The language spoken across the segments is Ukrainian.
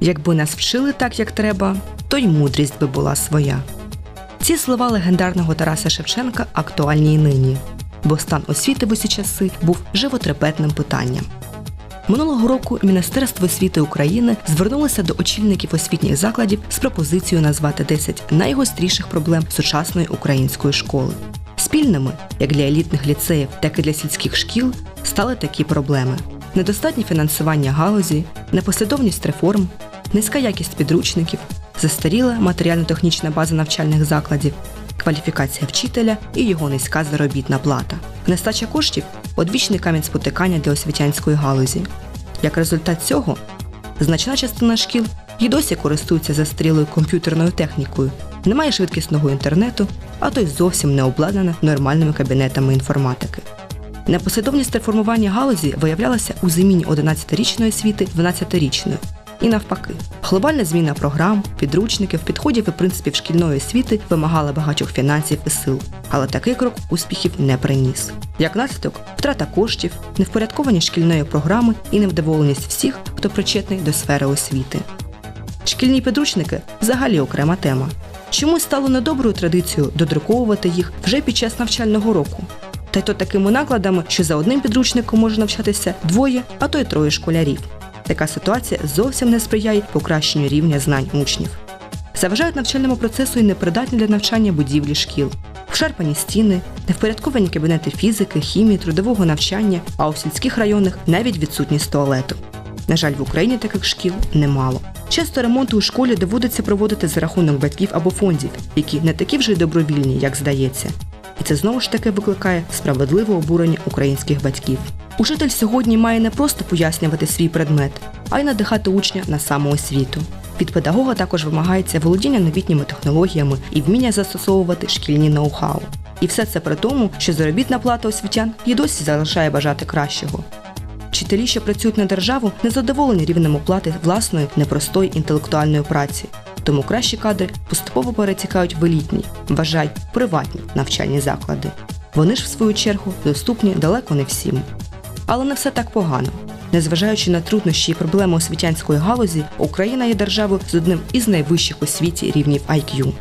Якби нас вчили так, як треба, то й мудрість би була своя. Ці слова легендарного Тараса Шевченка актуальні й нині, бо стан освіти в усі часи був животрепетним питанням. Минулого року Міністерство освіти України звернулося до очільників освітніх закладів з пропозицією назвати 10 найгостріших проблем сучасної української школи. Спільними, як для елітних ліцеїв, так і для сільських шкіл, стали такі проблеми: недостатнє фінансування галузі, непослідовність реформ, низька якість підручників, застаріла матеріально-технічна база навчальних закладів, кваліфікація вчителя і його низька заробітна плата. Нестача коштів одвічний камінь спотикання для освітянської галузі. Як результат цього, значна частина шкіл і досі користуються застрілою комп'ютерною технікою, немає швидкісного інтернету, а то й зовсім не обладнана нормальними кабінетами інформатики. Непослідовність реформування галузі виявлялася у заміні 11-річної освіти 12-річною. І навпаки, глобальна зміна програм, підручників, підходів і принципів шкільної освіти вимагала багатьох фінансів і сил, але такий крок успіхів не приніс. Як наслідок, втрата коштів, невпорядкованість шкільної програми і невдоволеність всіх, хто причетний до сфери освіти. Шкільні підручники взагалі окрема тема. Чомусь стало недоброю традицією додруковувати їх вже під час навчального року. Та й то такими накладами, що за одним підручником може навчатися двоє, а то й троє школярів. Така ситуація зовсім не сприяє покращенню рівня знань учнів. Заважають навчальному процесу і непридатні для навчання будівлі шкіл, вшарпані стіни, невпорядковані кабінети фізики, хімії, трудового навчання, а у сільських районах навіть відсутність туалету. На жаль, в Україні таких шкіл немало. Часто ремонти у школі доводиться проводити за рахунок батьків або фондів, які не такі вже й добровільні, як здається. Це знову ж таки викликає справедливе обурення українських батьків. Учитель сьогодні має не просто пояснювати свій предмет, а й надихати учня на самоосвіту. Від педагога також вимагається володіння новітніми технологіями і вміння застосовувати шкільні ноу-хау. І все це при тому, що заробітна плата освітян і досі залишає бажати кращого. Вчителі, що працюють на державу, не задоволені рівнем оплати власної непростої інтелектуальної праці. Тому кращі кадри поступово перетікають в елітні, вважай, приватні навчальні заклади. Вони ж, в свою чергу, доступні далеко не всім. Але не все так погано. Незважаючи на труднощі і проблеми освітянської галузі, Україна є державою з одним із найвищих у світі рівнів IQ.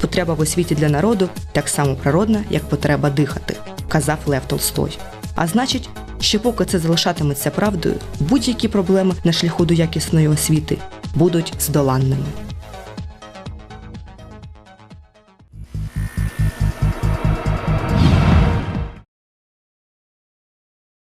Потреба в освіті для народу так само природна, як потреба дихати, казав Лев Толстой. А значить, що поки це залишатиметься правдою, будь-які проблеми на шляху до якісної освіти будуть здоланними.